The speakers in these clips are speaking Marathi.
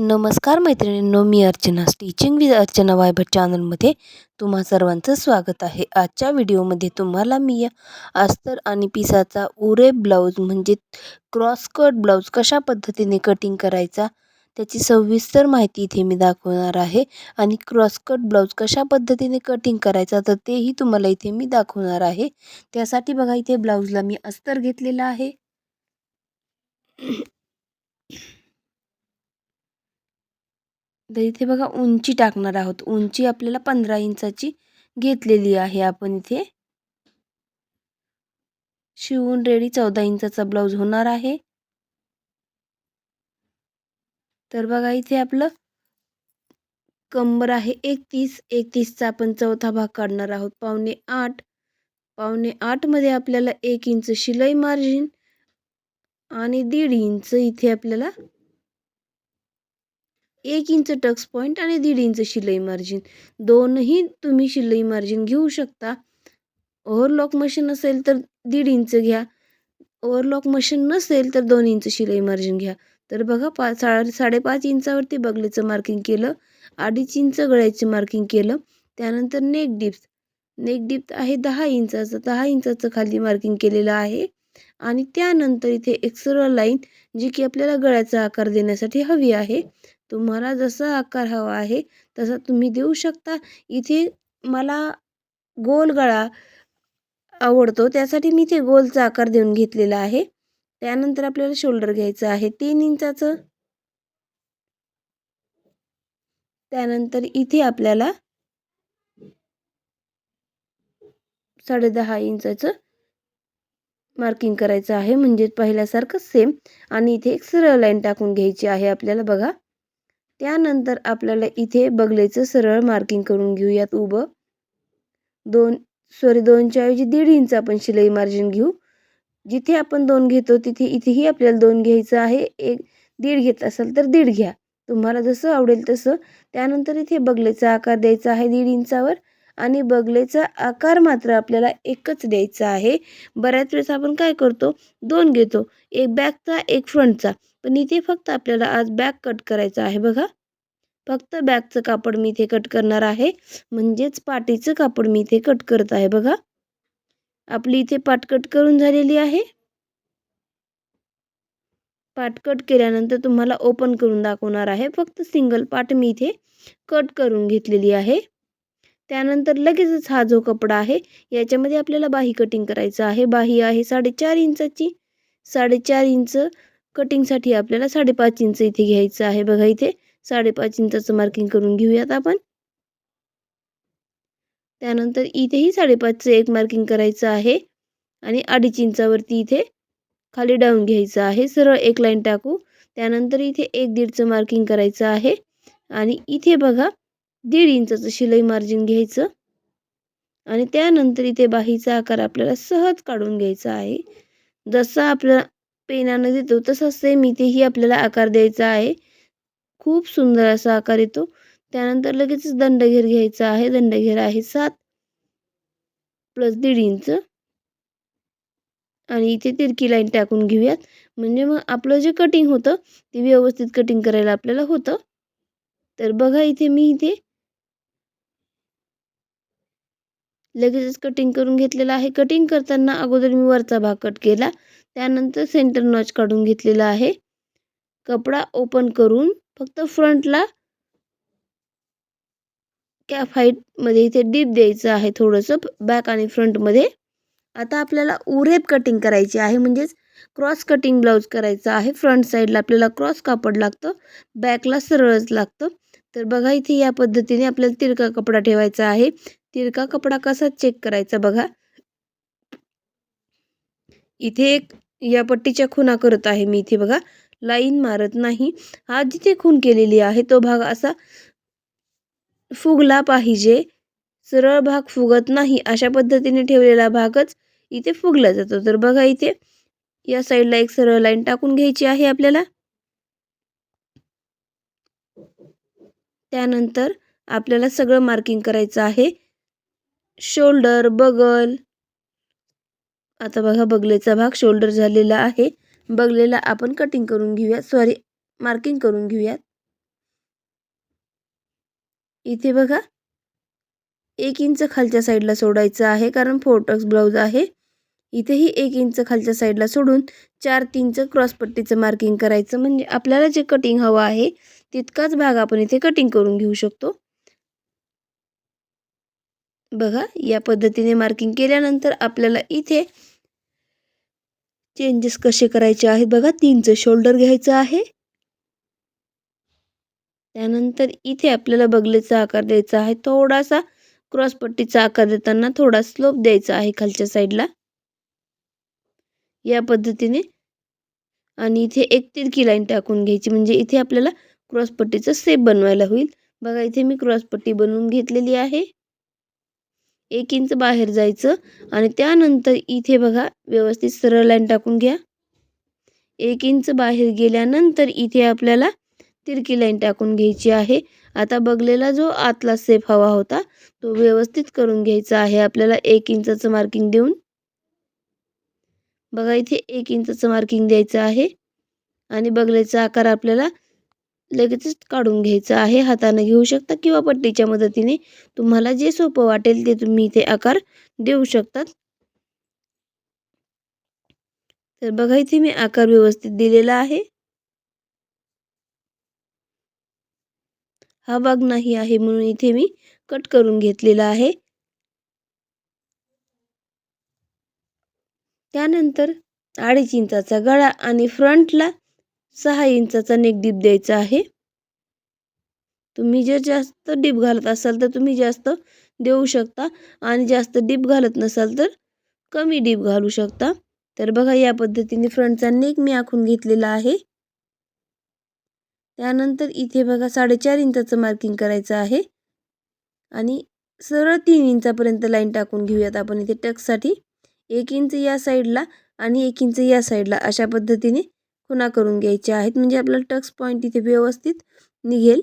नमस्कार मैत्रिणींनो मी अर्चना. स्टिचिंग विथ अर्चना वायभट चॅनलमध्ये तुम्हा सर्वांचं स्वागत आहे. आजच्या व्हिडिओमध्ये तुम्हाला मी या अस्तर आणि पिसाचा उरे ब्लाऊज म्हणजे क्रॉस कट ब्लाऊज कशा पद्धतीने कटिंग करायचा त्याची सविस्तर माहिती इथे मी दाखवणार आहे आणि क्रॉस कट ब्लाऊज कशा पद्धतीने कटिंग करायचा तर तेही तुम्हाला इथे मी दाखवणार आहे. त्यासाठी बघा इथे ब्लाऊजला मी अस्तर घेतलेला आहे. तर इथे बघा उंची टाकणार आहोत. उंची आपल्याला पंधरा इंचाची घेतलेली आहे आपण इथे. शिवून रेडी चौदा इंचाचा ब्लाऊज होणार आहे. तर बघा इथे आपलं कंबर आहे एकतीस. एकतीसचा आपण चौथा भाग काढणार आहोत. पावणे आठ. पावणे आठमध्ये आपल्याला एक इंच शिलाई मार्जिन आणि दीड इंच इथे आपल्याला एक इंच टक्स पॉईंट आणि दीड इंच शिलाई मार्जिन दोनही तुम्ही शिलाई मार्जिन घेऊ शकता. ओव्हरलॉक मशीन असेल तर दीड इंच घ्या. ओव्हरलॉक मशीन नसेल तर दोन इंच शिलाई मार्जिन घ्या. तर बघा पा सा साडेपाच इंचावरती बगलेचं मार्किंग केलं. अडीच इंच गळ्याचं मार्किंग केलं. त्यानंतर नेक डिप्स नेक डिप आहे दहा इंचाचं. दहा इंचाचं खाली मार्किंग केलेलं आहे. आणि त्यानंतर इथे एक्सरो लाईन जी की आपल्याला गळ्याचा आकार देण्यासाठी हवी आहे. तुम्हाला जसा आकार हवा आहे तसा तुम्ही देऊ शकता. इथे मला गोल गळा आवडतो त्यासाठी मी इथे गोलचा आकार देऊन घेतलेला आहे. त्यानंतर आपल्याला शोल्डर घ्यायचं आहे तीन इंचाचं. त्यानंतर इथे आपल्याला साडे दहा इंचाचं मार्किंग करायचं आहे म्हणजे पहिल्यासारखं सेम आणि इथे एक सरळ लाईन टाकून घ्यायची आहे आपल्याला बघा. त्यानंतर आपल्याला इथे बगलेचं सरळ मार्किंग करून घेऊयात उभं. दोन सॉरी दोनच्या ऐवजी दीड इंच आपण शिलाई मार्जिन घेऊ. जिथे आपण दोन घेतो तिथे इथेही आपल्याला दोन घ्यायचं आहे. एक दीड घेत असेल तर दीड घ्या. तुम्हाला जसं आवडेल तसं. त्यानंतर इथे बगलेचा आकार द्यायचा आहे दीड इंचावर आणि बगलेचा आकार मात्र आपल्याला एकच द्यायचा आहे. बऱ्याच वेळेस आपण काय करतो? दोन घेतो. एक बॅकचा एक फ्रंटचा पण इथे फक्त आपल्याला आज बॅक कट करायचं आहे बघा. फक्त बॅकचं कापड मी इथे कट करणार आहे. म्हणजेच पाठीचं कापड मी इथे कट करत आहे बघा. आपली इथे पाठ कट करून झालेली आहे. पाठ कट केल्यानंतर तुम्हाला ओपन करून दाखवणार आहे. फक्त सिंगल पाट मी इथे कट करून घेतलेली आहे. त्यानंतर लगेचच हा जो कपडा आहे याच्यामध्ये आपल्याला बाही कटिंग करायचं आहे. बाही आहे साडेचार इंचाची. साडेचार इंच कटिंगसाठी आपल्याला साडेपाच इंच इथे घ्यायचं आहे. बघा इथे साडेपाच इंचाचं मार्किंग करून घेऊयात आपण. त्यानंतर इथेही साडेपाचचं एक मार्किंग करायचं आहे. आणि अडीच इंचावरती इथे खाली डाऊन घ्यायचं आहे. सरळ एक लाईन टाकू. त्यानंतर इथे एक दीडचं मार्किंग करायचं आहे. आणि इथे बघा दीड इंचाचं शिलाई मार्जिन घ्यायचं. आणि त्यानंतर इथे बाहीचा आकार आपल्याला सहज काढून घ्यायचा आहे. जसा आपला पेनानं देतो. तसा सेम इथेही आपल्याला आकार द्यायचा आहे. खूप सुंदर असा आकार येतो. त्यानंतर लगेचच दंडघेर घ्यायचा आहे. दंडघेर आहे सात प्लस दीड इंच. आणि इथे तिरकी लाईन टाकून घेऊयात. म्हणजे मग आपलं जे कटिंग होतं ते व्यवस्थित कटिंग करायला आपल्याला होतं. तर बघा इथे मी इथे लगेचच कटिंग करून घेतलेलं आहे. कटिंग करताना अगोदर मी वरचा भाग कट केला. त्यानंतर सेंटर नॉच काढून घेतलेला आहे. कपडा ओपन करून फक्त फ्रंटला कॅफ हाईटमध्ये इथे डीप द्यायचं आहे थोडंसं बॅक आणि फ्रंटमध्ये आता आपल्याला उरेप कटिंग करायची आहे म्हणजेच क्रॉस कटिंग ब्लाऊज करायचं आहे. फ्रंट साईडला आपल्याला क्रॉस कापड लागतं बॅकला सरळच लागतं. तर बघा इथे या पद्धतीने आपल्याला तिरका कपडा ठेवायचा आहे. तिरका कपडा कसा चेक करायचा बघा. इथे एक या पट्टीच्या खुना करत आहे मी इथे बघा. लाईन मारत नाही. हा जिथे खून केलेली आहे तो भाग असा फुगला पाहिजे. सरळ भाग फुगत नाही. अशा पद्धतीने ठेवलेला भागच इथे फुगला जातो. तर बघा इथे या साईडला एक सरळ लाईन टाकून घ्यायची आहे आपल्याला. त्यानंतर आपल्याला सगळं मार्किंग करायचं आहे. शोल्डर बगल. आता बघा बगलेचा भाग शोल्डर झालेला आहे. बगलेला आपण कटिंग करून घेऊयात. सॉरी मार्किंग करून घेऊयात. इथे बघा एक इंच खालच्या साईडला सोडायचं आहे कारण फोर्टक्स ब्लाऊज आहे. इथेही एक इंच खालच्या साईडला सोडून चार तीनचं क्रॉसपट्टीचं मार्किंग करायचं. म्हणजे आपल्याला जे कटिंग हवं आहे तितकाच भाग आपण इथे कटिंग करून घेऊ शकतो. बघा या पद्धतीने मार्किंग केल्यानंतर आपल्याला इथे चेंजेस कसे करायचे आहेत बघा. तीनचं शोल्डर घ्यायचं आहे. त्यानंतर इथे आपल्याला बगलेचा आकार द्यायचा आहे. थोडासा क्रॉसपट्टीचा आकार देताना थोडा स्लोप द्यायचा आहे खालच्या साईडला. या पद्धतीने. आणि इथे एक तिरकी लाईन टाकून घ्यायची. म्हणजे इथे आपल्याला क्रॉसपट्टीचा सेप बनवायला होईल. बघा इथे मी क्रॉसपट्टी बनवून घेतलेली आहे. एक इंच बाहेर जायचं आणि त्यानंतर इथे बघा व्यवस्थित सरळ लाईन टाकून घ्या. एक इंच बाहेर गेल्यानंतर इथे आपल्याला तिरकी लाईन टाकून घ्यायची आहे. आता बघलेला जो आतला सेफ हवा होता तो व्यवस्थित करून घ्यायचा आहे. आपल्याला एक इंचाचं मार्किंग देऊन. बघा इथे एक इंचाचं मार्किंग द्यायचं आहे. आणि बगलेचा आकार आपल्याला लगेचच काढून घ्यायचं आहे हाताने घेऊ शकता किंवा पट्टीच्या मदतीने. तुम्हाला जे सोपं वाटेल ते तुम्ही इथे आकार देऊ शकतात. तर बघा इथे मी आकार व्यवस्थित दिलेला आहे. हा भाग नाही आहे म्हणून इथे मी कट करून घेतलेला आहे. त्यानंतर अडीच इंचाचा गळा आणि फ्रंटला सहा इंचाचा नेक डीप द्यायचा आहे. तुम्ही जर जास्त डीप घालत असाल तर तुम्ही जास्त देऊ शकता आणि जास्त डीप घालत नसाल तर कमी डीप घालू शकता. तर बघा या पद्धतीने फ्रंटचा नेक मी आखून घेतलेला आहे. त्यानंतर इथे बघा साडेचार इंचाचं मार्किंग करायचं आहे. आणि सरळ तीन इंचापर्यंत लाईन टाकून घेऊयात आपण इथे टक्ससाठी एक इंच या साईडला आणि एक इंच या साईडला अशा पद्धतीने खुणा करून घ्यायच्या आहेत. म्हणजे आपला टक्स पॉईंट इथे व्यवस्थित निघेल.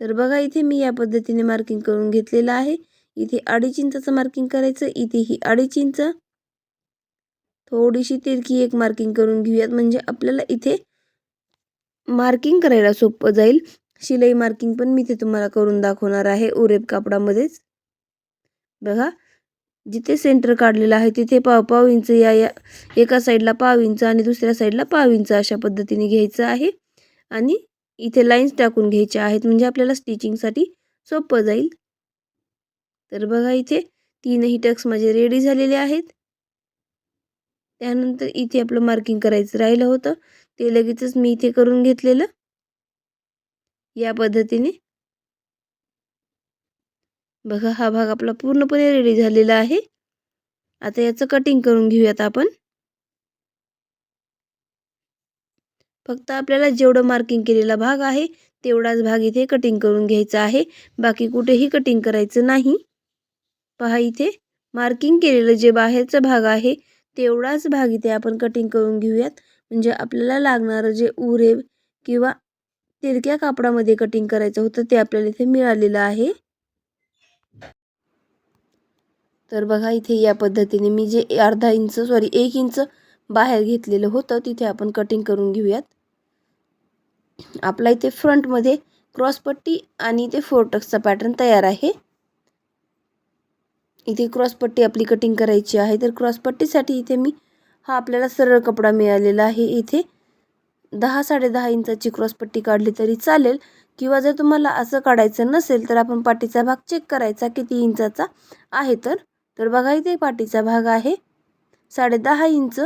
तर बघा इथे मी या पद्धतीने मार्किंग करून घेतलेलं आहे. इथे अडीच इंचाचं मार्किंग करायचं इथे ही अडीच इंच. थोडीशी तिरकी एक मार्किंग करून घेऊयात. म्हणजे आपल्याला इथे मार्किंग करायला सोपं जाईल. शिलाई मार्किंग पण मी ते तुम्हाला करून दाखवणार आहे. उरेब कापडामध्येच. बघा जिथे सेंटर काढलेलं आहे तिथे पाव पाव इंच या या एका साईडला पाव इंच आणि दुसऱ्या साईडला पाव इंच अशा पद्धतीने घ्यायचं आहे. आणि इथे लाईन्स टाकून घ्यायच्या आहेत म्हणजे आपल्याला स्टिचिंगसाठी सोपं जाईल. तर बघा इथे तीनही टक्स माझे रेडी झालेले आहेत. त्यानंतर इथे आपलं मार्किंग करायचं राहिलं होतं. ते लगेचच मी इथे करून घेतलेलं. या पद्धतीने बघा हा भाग आपला पूर्णपणे रेडी झालेला आहे. आता याचं कटिंग करून घेऊयात आपण. फक्त आपल्याला जेवढं मार्किंग केलेला भाग आहे तेवढाच भाग इथे कटिंग करून घ्यायचा आहे. बाकी कुठेही कटिंग करायचं नाही. पहा इथे मार्किंग केलेलं जे बाहेरचा भाग आहे तेवढाच भाग इथे आपण कटिंग करून घेऊयात. म्हणजे आपल्याला लागणारं जे उरेब किंवा तिरक्या कापडामध्ये कटिंग करायचं होतं ते आपल्याला इथे मिळालेलं आहे. तर बघा इथे या पद्धतीने मी जे अर्धा इंच सॉरी एक इंच बाहेर घेतलेलं होतं तिथे आपण कटिंग करून घेऊयात. आपला इथे फ्रंटमध्ये क्रॉसपट्टी आणि इथे फोरटक्सचा पॅटर्न तयार आहे. इथे क्रॉसपट्टी आपली कटिंग करायची आहे तर क्रॉसपट्टीसाठी इथे मी हा आपल्याला सरळ कपडा मिळालेला आहे. इथे दहा साडेदहा इंचाची क्रॉसपट्टी काढली तरी चालेल किंवा जर तुम्हाला असं काढायचं नसेल तर आपण पाठीचा भाग चेक करायचा किती इंचाचा आहे तर. तर बघा इथे पाठीचा भाग आहे. साडेदहा इंच.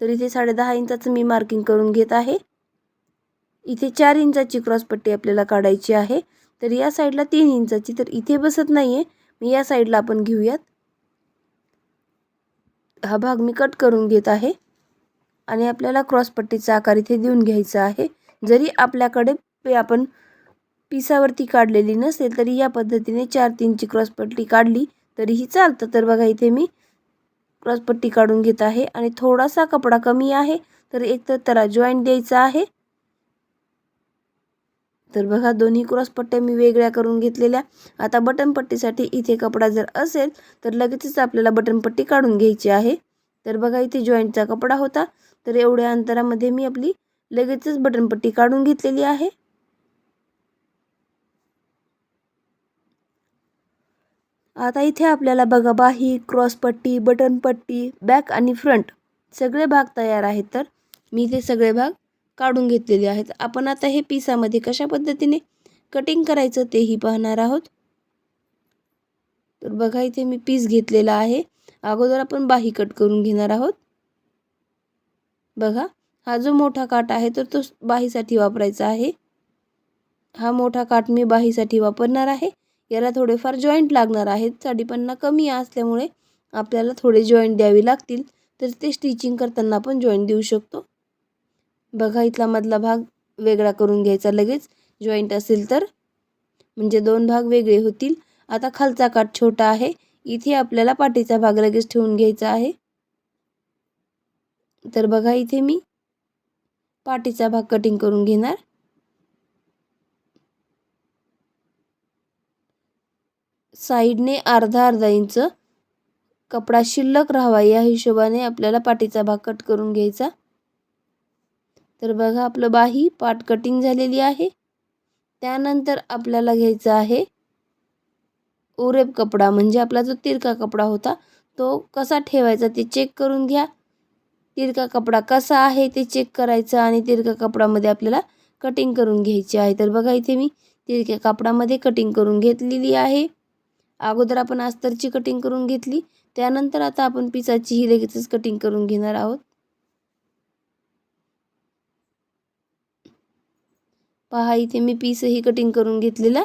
तर इथे साडे दहा इंचाचं मी मार्किंग करून घेत आहे. इथे चार इंचाची क्रॉसपट्टी आपल्याला काढायची आहे. तर या साईडला तीन इंचाची तर इथे बसत नाही आहे मी या साईडला आपण घेऊयात. हा भाग मी कट करून घेत आहे. आणि आपल्याला क्रॉसपट्टीचा आकार इथे देऊन घ्यायचा आहे. जरी आपल्याकडे आपण पिसावरती काढलेली नसेल तरी या पद्धतीने चार तीनची क्रॉसपट्टी काढली तरीही चालतं. तर बघा इथे मी क्रॉसपट्टी काढून घेत आहे आणि थोडासा कपडा कमी आहे तर एक तर त्याला जॉईंट द्यायचा आहे. तर बघा दोन्ही क्रॉसपट्ट्या मी वेगळ्या करून घेतलेल्या. आता बटनपट्टीसाठी इथे कपडा जर असेल तर लगेचच आपल्याला बटनपट्टी काढून घ्यायची आहे. तर बघा इथे जॉईंटचा कपडा होता. तर एवढ्या अंतरामध्ये मी आपली लगेचच बटनपट्टी काढून घेतलेली आहे. आता इथे आपल्याला बघा बाही क्रॉसपट्टी बटनपट्टी बॅक आणि फ्रंट सगळे भाग तयार आहेत. तर मी ते सगळे भाग काढून घेतलेले आहेत. आपण आता हे पिसामध्ये कशा पद्धतीने कटिंग करायचं तेही पाहणार आहोत. तर बघा इथे मी पीस घेतलेला आहे. अगोदर आपण बाही कट करून घेणार आहोत. बघा हा जो मोठा काट आहे तर तो बाहीसाठी वापरायचा आहे. हा मोठा काट मी बाहीसाठी वापरणार आहे. याला थोडेफार जॉईंट लागणार आहेत. साडीपन्ना कमी असल्यामुळे आपल्याला थोडे जॉईंट द्यावे लागतील. तर ते स्टिचिंग करताना आपण जॉईंट देऊ शकतो. बघा इथला मधला भाग वेगळा करून घ्यायचा लगेच. जॉईंट असेल तर म्हणजे दोन भाग वेगळे होतील. आता खालचा काट छोटा आहे. इथे आपल्याला पाठीचा भाग लगेच ठेवून घ्यायचा आहे. तर बघा इथे मी पाठीचा भाग कटिंग करून घेणार. साईडने अर्धा अर्धा इंच कपडा शिल्लक राहावा. या हिशोबाने आपल्याला पाठीचा भाग कट करून घ्यायचा. तर बघा आपलं बाही पाट कटिंग झालेली आहे. त्यानंतर आपल्याला घ्यायचा आहे ओरेप कपडा म्हणजे आपला जो तिरका कपडा होता तो कसा ठेवायचा ते चेक करून घ्या. तिरका कपडा कसा आहे ते चेक करायचं आणि तिरका कपडामध्ये आपल्याला कटिंग करून घ्यायची आहे. तर बघा इथे मी तिरक्या कापडामध्ये कटिंग करून घेतलेली आहे. अगोदर आपण अस्तरची कटिंग करून घेतली. त्यानंतर आता आपण पिसाची ही लगेचच कटिंग करून घेणार आहोत. पहा इथे मी पीसही कटिंग करून घेतलेला.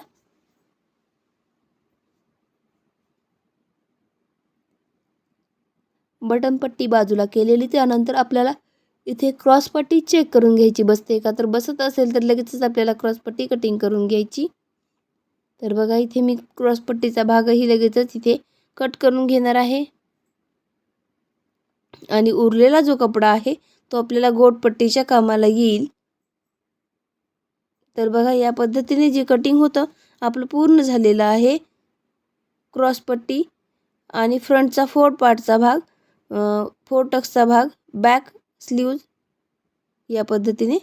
बटन पट्टी बाजूला केलेली त्यानंतर आपल्याला इथे क्रॉसपट्टी चेक करून घ्यायची. बसते का? तर बसत असेल तर लगेचच आपल्याला क्रॉसपट्टी कटिंग करून घ्यायची. तर बघा इथे मी क्रॉसपट्टीचा भागही लगेचच इथे कट करून घेणार आहे. आणि उरलेला जो कपडा आहे तो आपल्याला गोटपट्टीच्या कामाला येईल. तर बघा या पद्धतीने जे कटिंग होतं आपलं पूर्ण झालेलं आहे. क्रॉसपट्टी आणि फ्रंटचा फोर पार्टचा भाग फोर टक्सचा भाग बॅक स्लीव्ज या पद्धतीने